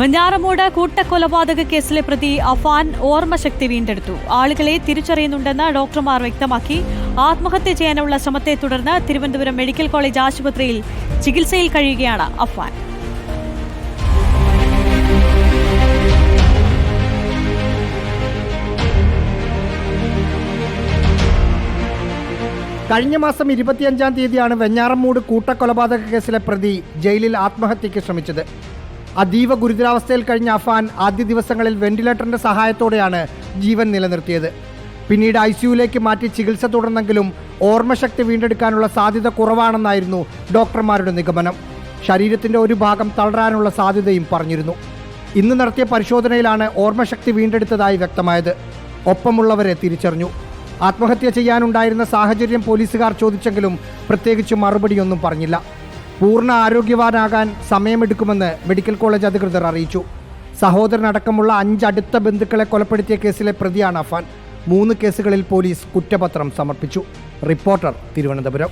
വെഞ്ഞാറമൂട് കൂട്ടക്കൊലപാതക കേസിലെ പ്രതി അഫാൻ ഓർമ്മശക്തി വീണ്ടെടുത്തു. ആളുകളെ തിരിച്ചറിയുന്നുണ്ടെന്ന് ഡോക്ടർമാർ വ്യക്തമാക്കി. ആത്മഹത്യ ചെയ്യാനുള്ള ശ്രമത്തെ തുടർന്ന് തിരുവനന്തപുരം മെഡിക്കൽ കോളേജ് ആശുപത്രിയിൽ ചികിത്സയിൽ കഴിയുകയാണ് അഫാൻ. കഴിഞ്ഞ മാസം ഇരുപത്തിയഞ്ചാം തീയതിയാണ് വെഞ്ഞാറമ്മൂട് കൂട്ടക്കൊലപാതക കേസിലെ പ്രതി ജയിലിൽ ആത്മഹത്യയ്ക്ക് ശ്രമിച്ചത്. അതീവ ഗുരുതരാവസ്ഥയിൽ കഴിഞ്ഞ അഫാൻ ആദ്യ ദിവസങ്ങളിൽ വെന്റിലേറ്ററിന്റെ സഹായത്തോടെയാണ് ജീവൻ നിലനിർത്തിയത്. പിന്നീട് ഐ സിയുലേക്ക് മാറ്റി ചികിത്സ തുടർന്നെങ്കിലും ഓർമ്മശക്തി വീണ്ടെടുക്കാനുള്ള സാധ്യത കുറവാണെന്നായിരുന്നു ഡോക്ടർമാരുടെ നിഗമനം. ശരീരത്തിന്റെ ഒരു ഭാഗം തളരാനുള്ള സാധ്യതയും പറഞ്ഞിരുന്നു. ഇന്ന് നടത്തിയ പരിശോധനയിലാണ് ഓർമ്മശക്തി വീണ്ടെടുത്തതായി വ്യക്തമായത്. ഒപ്പമുള്ളവരെ തിരിച്ചറിഞ്ഞു. ആത്മഹത്യ ചെയ്യാനുണ്ടായിരുന്ന സാഹചര്യം പോലീസുകാർ ചോദിച്ചെങ്കിലും പ്രത്യേകിച്ച് മറുപടിയൊന്നും പറഞ്ഞില്ല. പൂർണ ആരോഗ്യവാനാകാൻ സമയമെടുക്കുമെന്ന് മെഡിക്കൽ കോളേജ് അധികൃതർ അറിയിച്ചു. സഹോദരനടക്കമുള്ള അഞ്ച് അടുത്ത ബന്ധുക്കളെ കൊലപ്പെടുത്തിയ കേസിലെ പ്രതിയാണ് അഫാൻ. മൂന്ന് കേസുകളിൽ പോലീസ് കുറ്റപത്രം സമർപ്പിച്ചു. റിപ്പോർട്ടർ തിരുവനന്തപുരം.